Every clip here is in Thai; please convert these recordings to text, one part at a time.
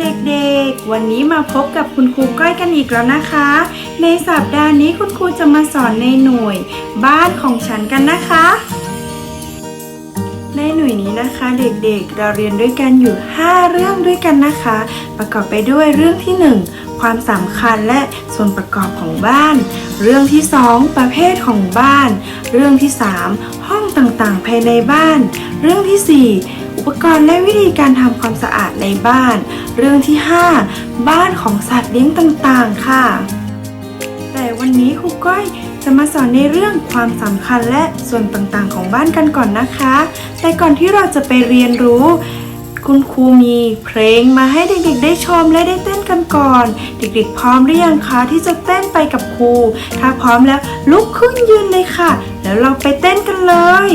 เด็กๆ วันนี้มาพบกับคุณครูก้อยกันอีกแล้วนะคะ ในสัปดาห์นี้คุณครูจะมาสอนในหน่วย บ้านของฉันกันนะคะ ในหน่วยนี้นะคะเด็กๆ เราเรียนด้วยกันอยู่ 5 เรื่องด้วยกันนะคะ ประกอบไปด้วยเรื่องที่ 1 ความสำคัญและส่วนประกอบของบ้าน เรื่องที่ 2 ประเภทของบ้าน เรื่องที่ 3 ห้องต่างๆ ภายในบ้าน เรื่องทีสี่4อุปกรณ์และวิธีการทำความสะอาดในบ้าน เรื่องที่ 5 บ้านของสัตว์เลี้ยงต่างๆ ค่ะ แต่วันนี้ครูก้อยจะมาสอนในเรื่องความสำคัญและส่วนต่างๆ ของบ้านกันก่อนนะคะ แต่ก่อนที่เราจะไปเรียนรู้ คุณครูมีเพลงมาให้เด็กๆ ได้ชมและได้เต้นกันก่อน เด็กๆ พร้อมหรือยังคะที่จะเต้นไปกับครู ถ้าพร้อมแล้วลุกขึ้นยืนเลยค่ะ แล้วเราไปเต้นกันเลย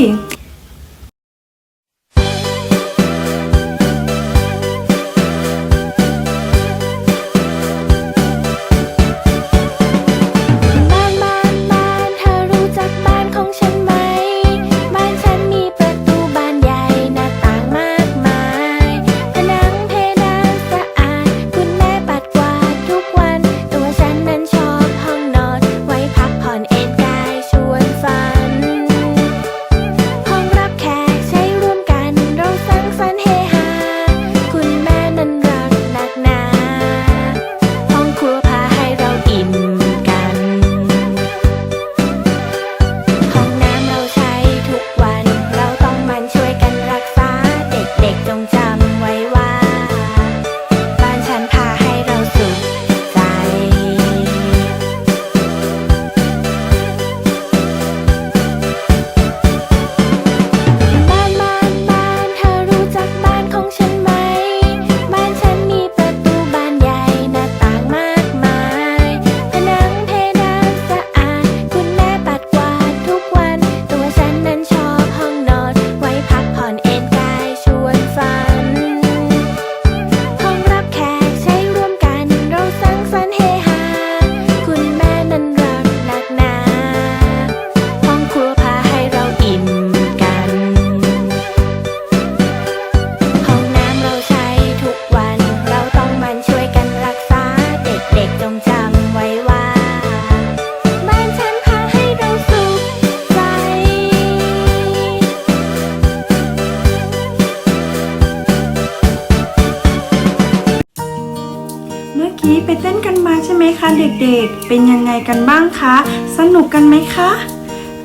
กี้ไปเต้นกันมาใช่ไหมคะเด็กๆ เป็นยังไงกันบ้างคะ สนุกกันไหมคะ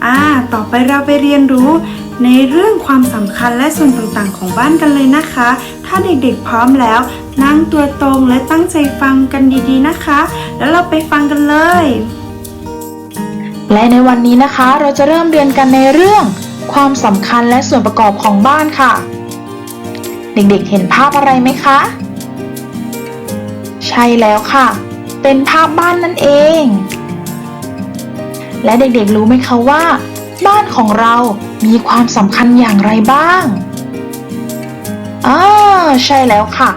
อ่า ต่อไปเราไปเรียนรู้ในเรื่องความสำคัญและส่วนต่างๆ ของบ้านกันเลยนะคะ ถ้าเด็กๆพร้อมแล้ว นั่งตัวตรงและตั้งใจฟังกันดีๆนะคะ แล้วเราไปฟังกันเลย และในวันนี้นะคะ เราจะเริ่มเรียนกันในเรื่อง ความสำคัญและส่วนประกอบของบ้านค่ะ เด็กๆเห็นภาพอะไรไหมคะ ช่แล้วค่ะ เป็นภาพบ้านนั่นเอง และเด็กๆรู้ไหมคะว่า บ้านของเรามีความสำคัญอย่างไรบ้างอ่าใช่แล้วค่ะ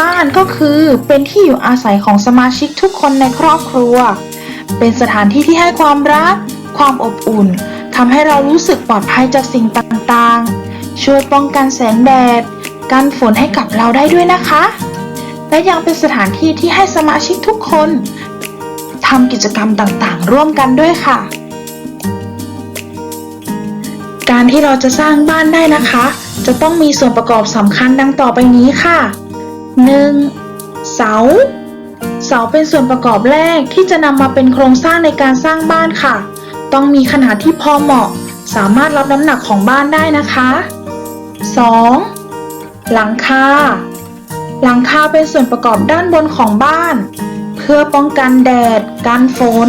บ้านก็คือเป็นที่อยู่อาศัยของสมาชิกทุกคนในครอบครัว เป็นสถานที่ที่ให้ความรัก ความอบอุ่นทำให้เรารู้สึกปลอดภัยจากสิ่งต่างๆ ช่วยป้องกันแสงแดด กันฝนให้กับเราได้ด้วยนะคะ และยังเป็นสถานที่ที่ให้สมาชิกทุกคนทำกิจกรรมต่างๆ ร่วมกันด้วยค่ะ การที่เราจะสร้างบ้านได้นะคะ จะต้องมีส่วนประกอบสำคัญดังต่อไปนี้ค่ะ 1. เสา เสาเป็นส่วนประกอบแรกที่จะนำมาเป็นโครงสร้างในการสร้างบ้านค่ะ ต้องมีขนาดที่พอเหมาะ สามารถรับน้ำหนักของบ้านได้นะคะ 2. หลังคา หลังคาเป็นส่วนประกอบด้านบนของบ้าน เพื่อป้องกันแดด กันฝน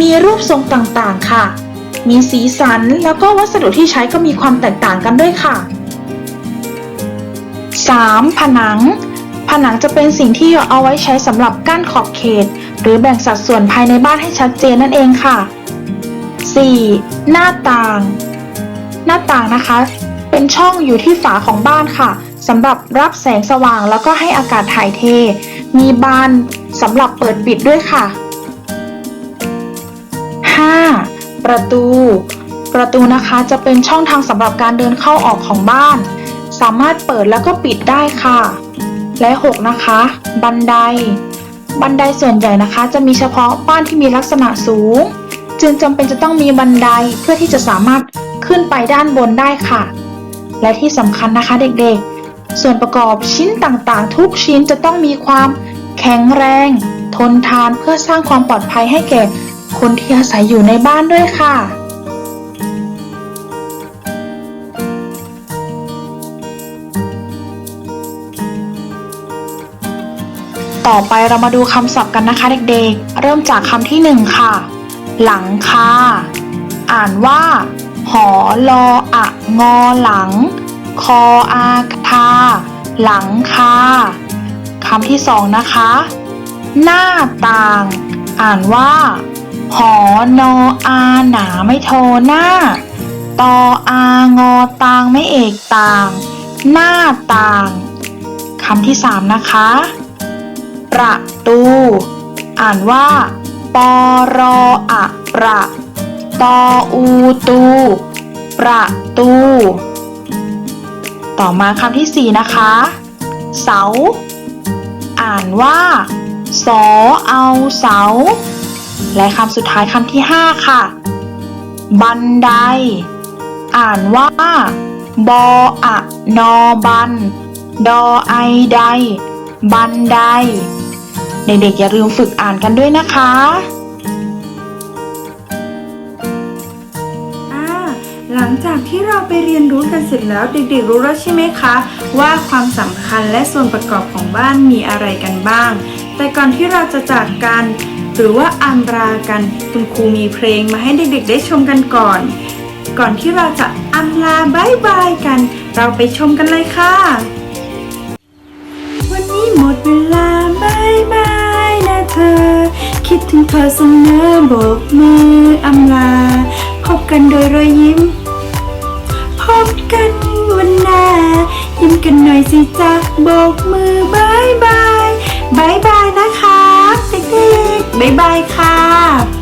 มีรูปทรงต่างๆค่ะ มีสีสันแล้วก็วัสดุที่ใช้ก็มีความแตกต่างกันด้วยค่ะ 3. ผนัง ผนังจะเป็นสิ่งที่เอาไว้ใช้สำหรับกั้นขอบเขต หรือแบ่งสัดส่วนภายในบ้านให้ชัดเจนนั่นเองค่ะ 4. หน้าต่าง หน้าต่างนะคะ เป็นช่องอยู่ที่ฝาของบ้านค่ะ สำหรับรับแสงสว่างแล้วก็ให้อากาศถ่ายเท มีบานสำหรับเปิดปิดด้วยค่ะ 5. ประตู ประตูนะคะจะเป็นช่องทางสำหรับการเดินเข้าออกของบ้าน สามารถเปิดแล้วก็ปิดได้ค่ะ และ 6 นะคะ บันได บันไดส่วนใหญ่นะคะ จะมีเฉพาะบ้านที่มีลักษณะสูง จึงจำเป็นจะต้องมีบันไดเพื่อที่จะสามารถขึ้นไปด้านบนได้ค่ะ และที่สำคัญนะคะเด็กๆ ส่วนประกอบชิ้นต่างๆ ทุกชิ้นจะต้องมีความแข็งแรง ทนทานเพื่อสร้างความปลอดภัยให้แก่คนที่อาศัยอยู่ในบ้านด้วยค่ะต่อไปเรามาดูคำศัพท์กันนะคะเด็กๆ เริ่มจากคำที่หนึ่งค่ะ หลังคา อ่านว่า หอลออะงอหลัง คออาคา หลังคาคำที่สองนะคะ หน้าต่าง อ่านว่า หอนออาหนาไม่โทหน้า ตออางอตางไม่เอกต่าง หน้าต่างคำที่สามนะคะ ประตู อ่านว่า ปอรออะประ ตออูตู ประตู ต่อมาคำที่สี่นะคะ เสา อ่านว่าสอเอาเสา และคำสุดท้ายคำที่ห้าค่ะ บันได อ่านว่า บออะนอบัน ดอไอได บันได เด็กๆอย่าลืมฝึกอ่านกันด้วยนะคะ หลังจากที่เราไปเรียนรู้กันเสร็จแล้วเด็กๆรู้แล้วใช่ไหมคะ ว่าความสำคัญและส่วนประกอบของบ้านมีอะไรกันบ้าง แต่ก่อนที่เราจะจากกัน หรือว่าอำลากันคุณครูมีเพลงมาให้เด็กๆ ได้ชมกันก่อน ก่อนที่เราจะอำลาบายบายกัน เราไปชมกันเลยค่ะ วันนี้หมดเวลาบายบายนะเธอ คิดถึงเธอเสมอโบกมืออำลาพบกันโดยรอยยิ้ม กันหน่อยสิจ๊ะโบกมือบายบายบายบายนะคะเด็กๆบายบายค่ะ